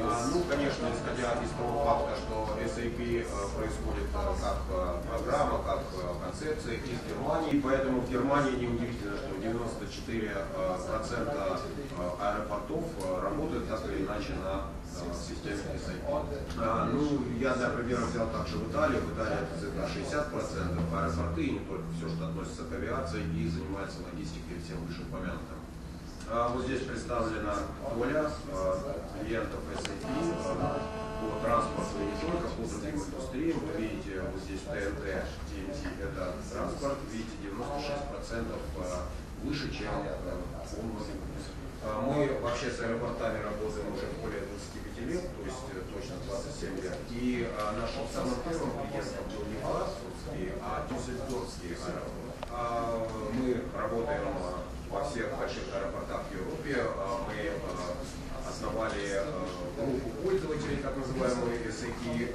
А, Ну, конечно, исходя из того факта, что SAP э, происходит э, как э, программа, как концепция из Германии, поэтому в Германии неудивительно, что 94% э, процента, э, аэропортов работают так или иначе на системе SAP. А, Ну, я, например, взял также в Италию, в Италии это цифра 60%, аэропорты, и не только все, что относится к авиации, и занимается логистикой и всем вышеупомянутым. А, Вот здесь представлена доля а, клиентов SAP а, по транспорту и не только, по другим индустриям. Вы видите, вот здесь ТНТ, TNT – это транспорт, видите, 96% а, выше, чем Мы вообще с аэропортами работаем уже более 25 лет, то есть э, точно 27 лет. И нашим самым первым клиентом был не Франкфуртский, а Дюссельдорфский аэропорт. Мы работаем во всех больших аэропортах Европе. А, Мы а, основали а, группу пользователей, так называемую SAP,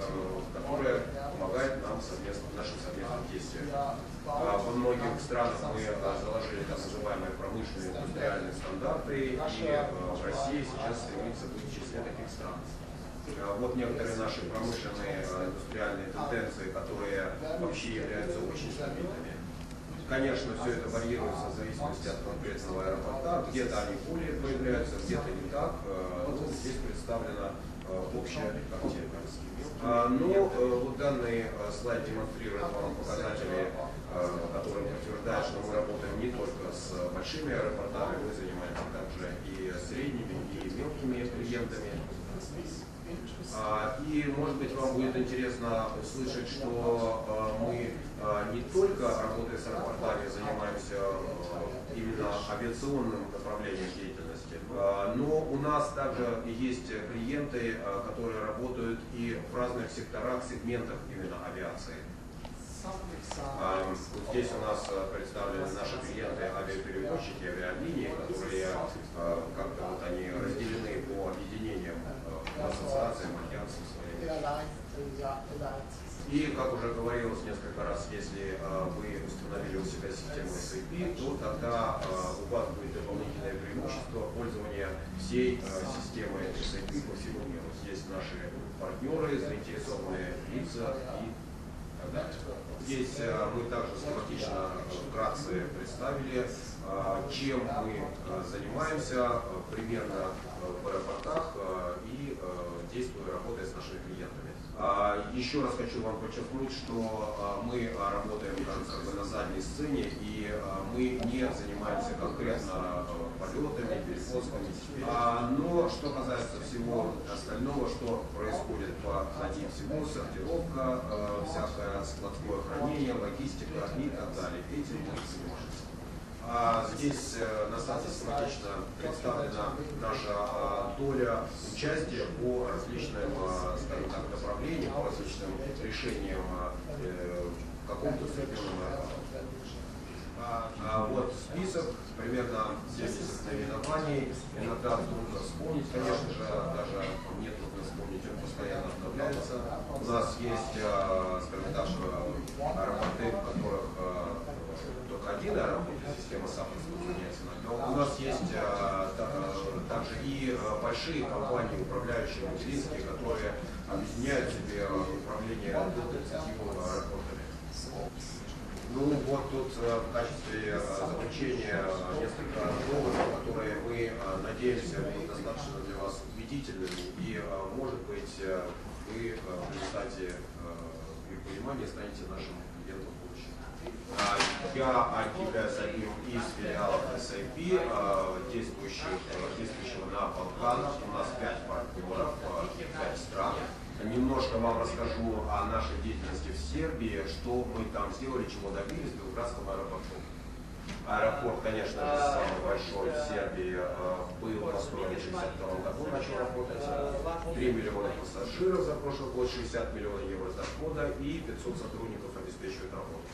которая помогает нам совместно, в наших совместных действиях. А, Во многих странах мы заложили так называемые промышленные индустриальные стандарты, и в России сейчас стремится быть в числе таких стран. Вот некоторые наши промышленные индустриальные тенденции, которые вообще являются очень стабильными. Конечно, все это варьируется в зависимости от конкретного аэропорта. Где-то они более проявляются, где-то не так. Э, Ну, здесь представлена э, общая картина. А, Но э, вот данный слайд демонстрирует вам показатели, которые подтверждают, что мы работаем не только с большими аэропортами, мы занимаемся также и средними, и мелкими клиентами. А, И, может быть, вам будет интересно услышать, что мы не только работая с аэропортами занимаемся а, именно авиационным направлением деятельности, а, но у нас также есть клиенты, а, которые работают и в разных секторах, сегментах именно авиации. А, Здесь у нас а, представлены наши клиенты, авиаперевозчики, авиалинии, которые а, как-то вот они разделены по объединениям, а, ассоциациям, альянсам своим. И, как уже говорилось несколько раз, если а, вы установили у себя систему SAP, то тогда у вас будет дополнительное преимущество пользования всей а, системой SAP по всему миру. Здесь наши партнеры, заинтересованные лица и так далее. Здесь мы также схематично вкратце представили, чем мы занимаемся примерно в аэропортах и действуя, работая с нашими клиентами. А, Еще раз хочу вам подчеркнуть, что а, мы работаем как бы на задней сцене и а, мы не занимаемся конкретно полетами, перевозками. Но что касается всего остального, что происходит позади всего, сортировка, всякое складское хранение, логистика и так далее. Этим мы занимаемся. А Здесь э, достаточно схематично представлена наша а, доля участия по различным, а, скажем так, направлениям, по различным решениям э, в каком-то определенном Вот список, примерно 70 наименований. Иногда трудно вспомнить, конечно же, даже мне трудно вспомнить, он постоянно обновляется. У нас есть, скажем так, аэропорты, в которых а, только один аэропорт, система САП распространяется на но у нас есть а, та- а, также и а, большие компании, управляющие материнские, которые объединяют себе а, управление до 30 аэропортами. Ну вот тут э, в качестве заключения несколько доводов, которые мы надеемся будут достаточно для вас убедительными и, может быть, вы в результате их понимания станете нашим клиентом в будущем. А, Я являюсь одним из филиалов SAP, э, действующих, э, действующего на Балканах. У нас пять партнеров, пять стран. Немножко вам расскажу о нашей деятельности в Сербии, что мы там сделали, чего добились в Белградском аэропорту. Аэропорт, конечно же, самый большой в Сербии, был построен в 1962 году, начал работать. 3 миллиона пассажиров за прошлый год, 60 миллионов евро дохода и 500 сотрудников обеспечивают работу.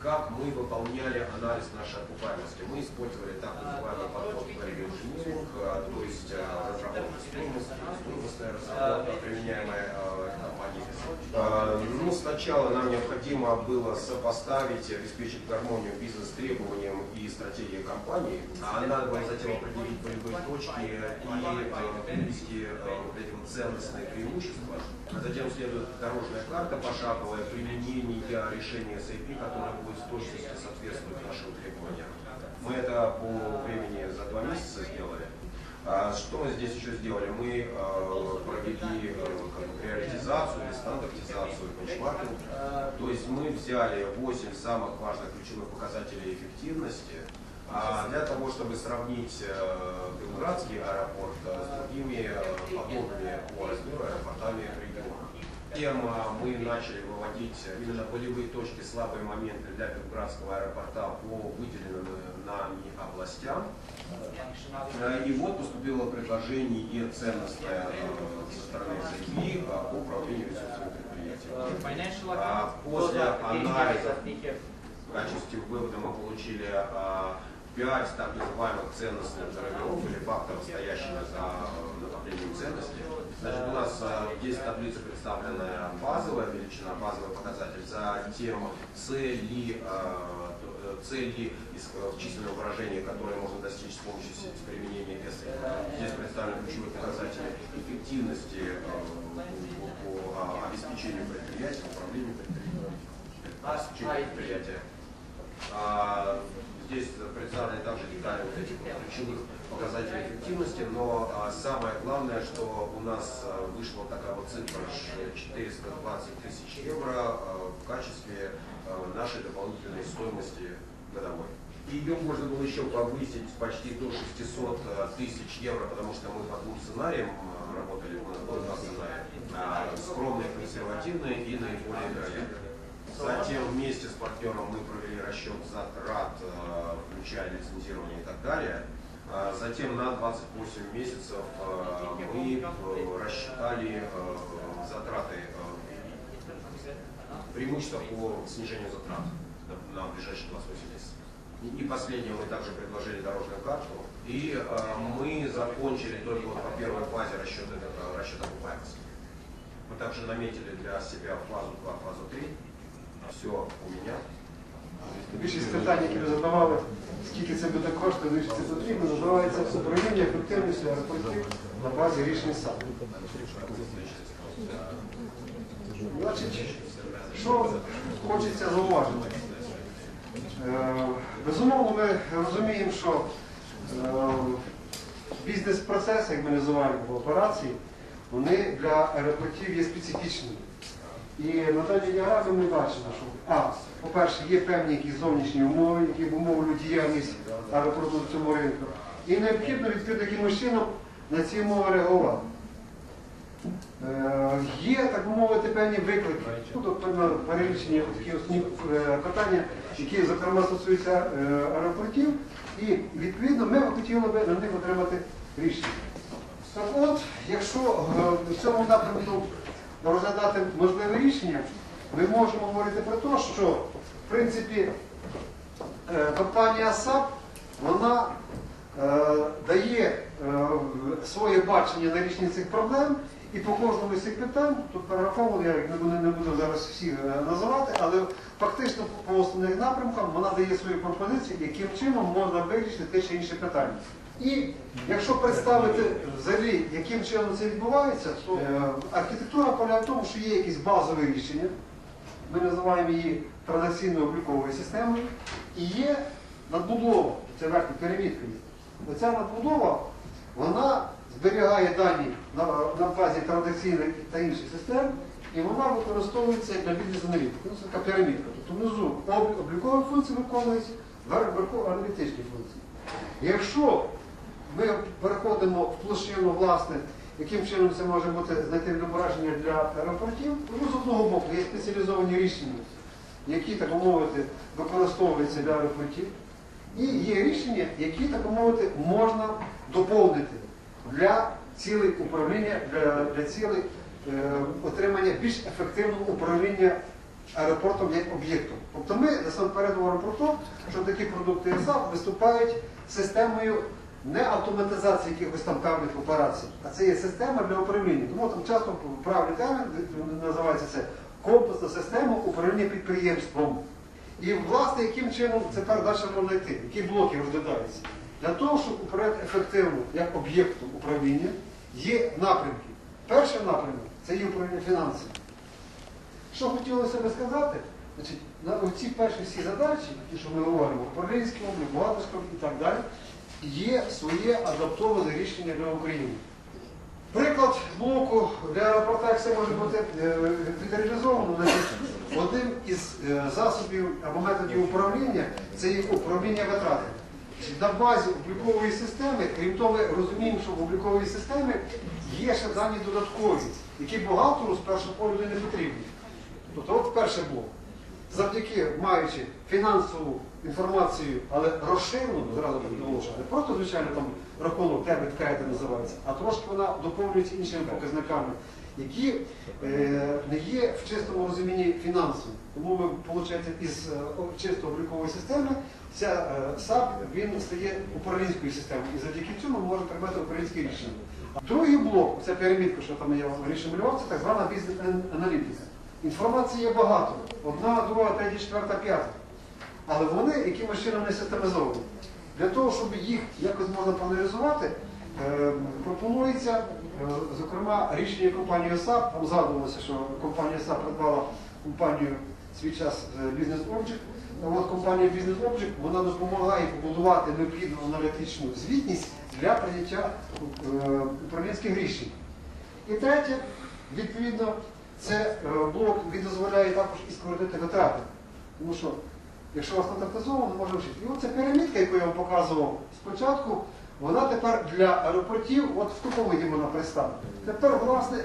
Как мы выполняли анализ нашей окупаемости? Мы использовали так называемый подход value engineering, э, то есть э, разработка стоимости, стоимостная разработка, применяемая А, Ну, сначала нам необходимо было сопоставить обеспечить гармонию бизнес-требованиям и стратегии компании. А надо было затем определить полевые точки и э, привести э, вот эти вот ценностные преимущества. А затем следует дорожная карта пошаговая применение решения SAP, которое будет в точности соответствовать нашим требованиям. Мы это по времени за два месяца сделали. А Что мы здесь еще сделали? Мы э, провели э, приоритизацию стандартизацию, бенчмаркинг. То есть мы взяли 8 самых важных ключевых показателей эффективности а для того, чтобы сравнить э, Белградский аэропорт с другими подобными по размеру аэропортами региона. Тем мы начали выводить именно болевые точки, слабые моменты для Белградского аэропорта по выделенным нам и областям. Э, и вот поступило предложение ценностное э, со стороны ЦКИ э, по управлению ресурсами предприятия. А после анализа в качестве вывода мы получили пять так называемых ценностных драйверов или факторов, стоящих за накоплением ценностей. Значит, у нас а, есть таблица представленная базовая величина, базовый показатель, цели, а, то- э, цели из э, численного выражения, которые можно достичь с помощью применения S. Здесь представлены ключевые показатели эффективности э, по, а, обеспечению предприятия, управлению предприятием, обеспечению предприятия. А, Здесь представлены также детали вот этих вот ключевых показателей эффективности, но а, самое главное, что у нас а, вышла такая вот цифра ш- 420 тысяч евро а, в качестве а, нашей дополнительной стоимости годовой. Ее можно было еще повысить почти до 600 тысяч евро, потому что мы по двум сценариям а, работали, у нас было два сценария, а, скромный, консервативный и наиболее вероятный. Затем вместе с партнером мы провели расчет затрат, э, включая лицензирование и так далее. А Затем на 28 месяцев э, мы э, рассчитали э, затраты, э, преимущества по снижению затрат на- ближайшие 28 месяцев. И последнее мы также предложили дорожную карту. И э, мы закончили только вот по первой фазе расчета, это расчет окупаемости. Мы также наметили для себя фазу 2, фазу 3. Все у меня. Більшість питань, які ви задавали, скільки це буде коштувати, навіщо це потрібно, називається управління ефективністю аеропортів на базі рішень САП. Значить, що хочеться зауважити? Е, Безумовно, ми розуміємо, що е, бізнес-процеси, як ми називаємо операції, вони для аеропортів є специфічними. І на даній діаграмі ми бачимо, що а, по-перше, є певні якісь зовнішні умови, які обумовлюють діяльність аеропорту в цьому ринку. І необхідно відповідно якимось чином на ці умови реагувати. Е, Є, так би мовити, певні виклики. Тут певно перелічені такі основні е, питання, які, зокрема, стосуються е, аеропортів. І відповідно ми б хотіли би на них отримати рішення. Так от, якщо е, в цьому напрямку розглядати можливе рішення, ми можемо говорити про те, що в принципі е, компанія САП вона е, дає е, своє бачення на рішення цих проблем, і по кожному з цих питань, тут перераховано, я не буду, не буду зараз всі е, називати, але фактично по основних напрямкам вона дає свої пропозиції, яким чином можна вирішити те чи інше питання. І якщо представити взагалі, яким чином це відбувається, то е, архітектура полягає в тому, що є якісь базові рішення, ми називаємо її транзакційно-обліковою системою, і є надбудова, це верхня перемітка. Оця надбудова, вона зберігає дані на, на базі транзакційних та інших систем, і вона використовується для бізнес-аналітики. Це така пірамідка. Тобто внизу об- облікові функції виконуються, вверху аналітичні функції. Якщо ми переходимо в площину, власне, яким чином це може бути знайти відображення для аеропортів, ну, з одного боку є спеціалізовані рішення, які, так мовити, використовуються для аеропортів, і є рішення, які, так мовити, можна доповнити для цілей управління, для, для цілей е, отримання більш ефективного управління аеропортом як об'єктом. Тобто ми насамперед говоримо про те, що такі продукти САП виступають системою не автоматизація якихось там певних операцій, а це є система для управління. Тому там часто правильний термін називається це комплексна система управління підприємством. І власне, яким чином тепер далі можна йти, які блоки розглядаються. Для того, щоб управляти ефективно як об'єктом управління, є напрямки. Перший напрямок це є управління фінансами. Що хотілося би сказати, значить, на ці перші всі задачі, ті, що ми говоримо, управлінський облік, бухгалтерський і так далі, є своє адаптоване рішення для України. Приклад блоку для аеропорта, як це може бути відреалізовано, одним із е, засобів або методів управління це управління витратами. На базі облікової системи, крім того, ми розуміємо, що в обліковій системі є ще дані додаткові, які бухгалтеру з першого погляду не потрібні. Тобто, от перший блок. Завдяки маючи фінансову інформацію, але розширену, зразу так наголошую, не просто, звичайно, там рахунок дебет кредит називається, а трошки вона доповнюється іншими показниками, які е, не є в чистому розумінні фінансові. Тому ми, виходить, із е, чисто облікової системи ця е, САП він стає управлінською системою. І завдяки цьому ми можемо приймати українське рішення. Другий блок, це пірамідка, що там я вам малював, це так звана бізнес-аналітика. Інформації є багато. Одна, друга, третя, четверта, п'ята. Але вони якимось чином не системізовані. Для того, щоб їх якось можна проаналізувати, е, пропонується, е, зокрема, рішення компанії САП, там згадувалося, що компанія САП придбала компанію свій час Object. А От компанія Business Object вона допомагає побудувати необхідну аналітичну звітність для прийняття е, управлінських рішень. І третє, відповідно, це е, блок, він дозволяє також і скоротити витрати. Тому що, якщо у вас стандартизовано, можна вчити. І оця пірамідка, яку я вам показував спочатку, вона тепер для аеропортів, от в такому виді вона представлена. Тепер, власне,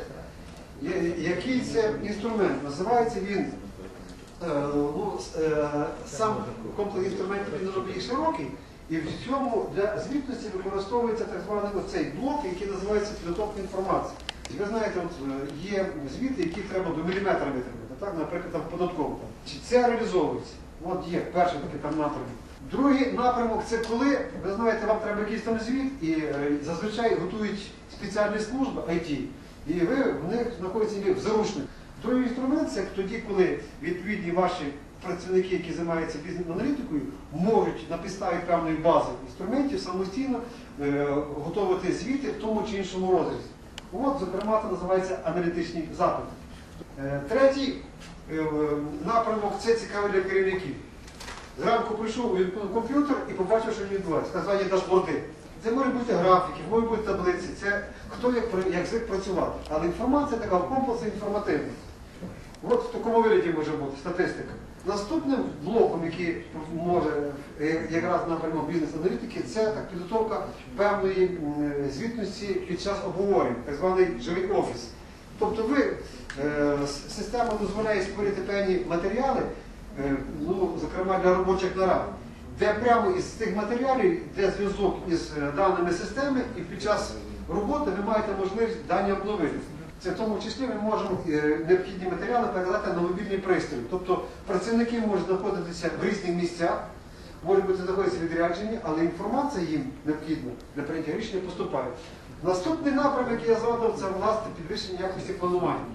який це інструмент? Називається він е, ну, е, сам комплекс інструментів він робить широкий, і в цьому для звітності використовується так званий оцей блок, який називається підготовка інформації. Ви знаєте, от е, є звіти, які треба до міліметра витримати, так, наприклад, там податково. Чи це реалізовується? От є перший такий там напрямок. Другий напрямок це коли, ви знаєте, вам треба якийсь там звіт, і е, зазвичай готують спеціальні служби IT, і ви в них знаходиться в заручник. Другий інструмент це тоді, коли відповідні ваші працівники, які займаються бізнес-аналітикою, можуть на підставі певної бази інструментів самостійно е, готувати звіти в тому чи іншому розрізі. От, зокрема, це називається аналітичні запити. Е, Третій е, напрямок це цікавий для керівників. Зранку прийшов, увімкнув комп'ютер і побачив, що він відбувається. Так звані дашборди. Це можуть бути графіки, можуть бути таблиці, це хто як, як звик працювати. Але інформація така в комплексі інформативна. От в такому вигляді може бути статистика. Наступним блоком, який може е, якраз напрямок бізнес-аналітики, це так підготовка певної звітності під час обговорень, так званий живий офіс. Тобто ви, е, система дозволяє створити певні матеріали, е, ну, зокрема для робочих нарад, де прямо із цих матеріалів йде зв'язок із даними системи, і під час роботи ви маєте можливість дані обновити. Це в тому числі ми можемо е, необхідні матеріали передати на мобільний пристрій. Тобто працівники можуть знаходитися в різних місцях, можуть бути знаходитися відряджені, але інформація їм необхідна для прийняття рішення поступає. Наступний напрямок, який я згадав, це власне підвищення якості планування.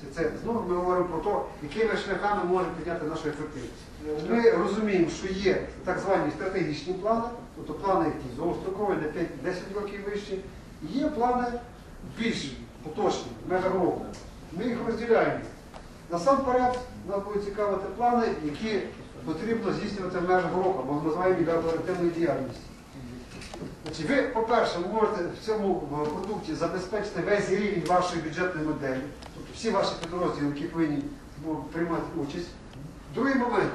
Це, це знову ми говоримо про те, якими шляхами можемо підняти нашу ефективність. Ми розуміємо, що є так звані стратегічні плани, тобто плани, які довгострокові на 5-10 років вищі, є плани більш поточні, межа року. Ми їх розділяємо. Насамперед, нас будуть цікавити плани, які потрібно здійснювати в межах року, бо ми називаємо їх оперативною діяльністю. Значить, ви, по-перше, можете в цьому е, продукті забезпечити весь рівень вашої бюджетної моделі, тобто всі ваші підрозділи, які повинні приймати участь. Другий момент,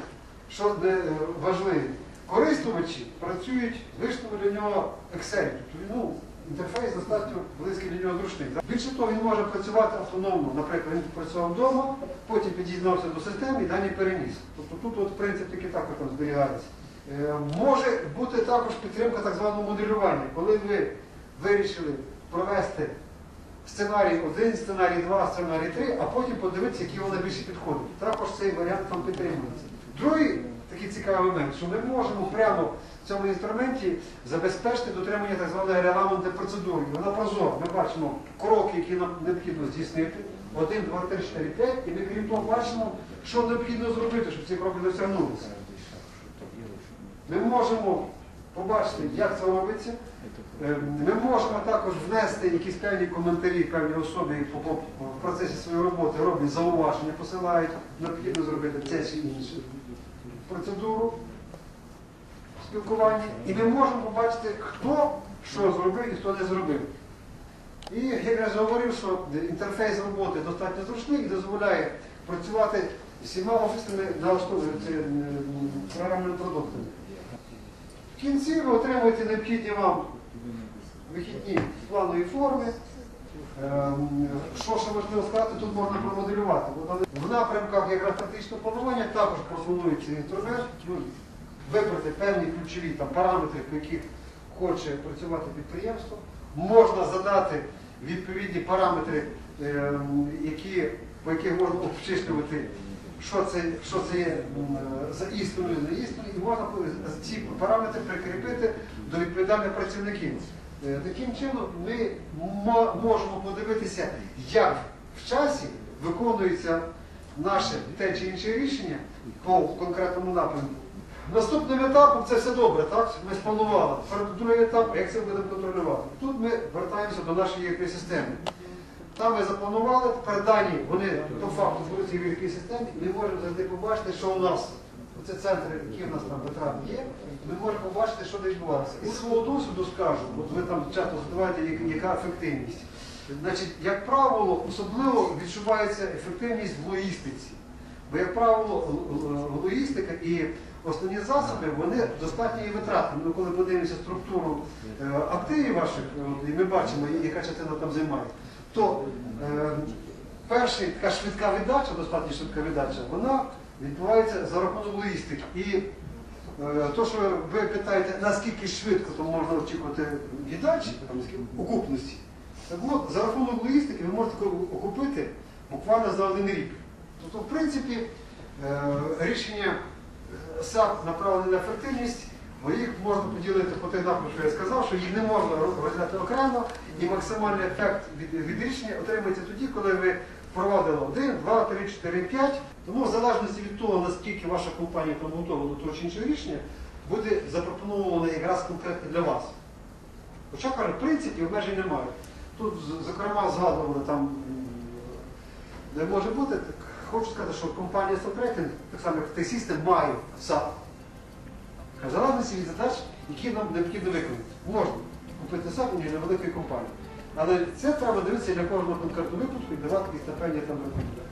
що е, важливий, користувачі працюють вийшло для нього Excel, тобто ну, інтерфейс достатньо близький для нього зручний. Більше того, він може працювати автономно, наприклад, він працював вдома, потім під'єднався до системи і дані переніс. Тобто тут от, принцип який також там зберігається. Е, Може бути також підтримка так званого моделювання, коли ви вирішили провести сценарій 1, сценарій 2, сценарій 3, а потім подивитися, які вони більше підходять. Також цей варіант там підтримується. Другий такий цікавий момент, що ми можемо прямо в цьому інструменті забезпечити дотримання так званої регламентної процедури. Вона прозора. Ми бачимо кроки, які нам необхідно здійснити. Один, два, три, чотири, п'ять, і ми крім того бачимо, що необхідно зробити, щоб ці кроки досягнулися. Ми можемо побачити, як це робиться. Е, Ми можемо також внести якісь певні коментарі, певні особи в процесі своєї роботи роблять зауваження, посилають, необхідно зробити це чи інше процедуру спілкування. І ми можемо побачити, хто що зробив і хто не зробив. І як я говорив, що інтерфейс роботи достатньо зручний і дозволяє працювати всіма офісними це, програмними продуктами. В кінці ви отримуєте необхідні вам вихідні планові форми. Ем, Що ще важливо сказати, тут можна промоделювати. В напрямках якраз практичного планування також пропонується інструмент, ну, вибрати певні ключові там, параметри, по яких хоче працювати підприємство. Можна задати відповідні параметри, ем, які, по яких можна обчислювати, що це, що це є за істиною, за істиною, і можна ці параметри прикріпити до відповідальних працівників. Е, Таким чином ми можемо подивитися, як в часі виконується наше те чи інше рішення по конкретному напрямку. Наступним етапом це все добре, так? Ми спланували. Другий етап, як це будемо контролювати. Тут ми вертаємося до нашої європейської системи. Там ми запланували, тепер дані, вони по факту будуть в європейській системі, ми можемо завжди побачити, що у нас. Це центри, які в нас там витрати є, ми можемо побачити, що відбувається. Із свого досвіду скажу, от ви там часто задаваєте, яка- ефективність. Значить, як правило, особливо відчувається ефективність в логістиці. Бо, як правило, логістика і основні засоби, вони достатньо і витратні. Ми коли подивимося структуру е, активів ваших, е, і ми бачимо, яка частина там займає, то е, перша така швидка віддача, достатньо швидка віддача, вона відбувається за рахунок логістики. І е, то, що ви питаєте, наскільки швидко то можна очікувати віддачі, окупності, так от, за рахунок логістики ви можете окупити буквально за один рік. Тобто, в принципі, е, рішення е, САП направлені на ефективність, бо їх можна поділити по тих напрямках, що я сказав, що їх не можна розглядати окремо, і максимальний ефект від, від рішення отримується тоді, коли ви впровадили 1, 2, 3, 4, 5. Тому в залежності від того, наскільки ваша компанія там до того чи іншого рішення, буде запропоновано якраз конкретно для вас. Хоча, кажу, в принципі, обмежень немає. Тут, зокрема, згадували там, де може бути, так хочу сказати, що компанія Сокретин, так само як T-System, має САП. В залежності від задач, які нам необхідно виконати. Можна купити САП у невеликої компанії. Але це треба дивитися для кожного конкретного випадку і давати якісь певні там рекомендації.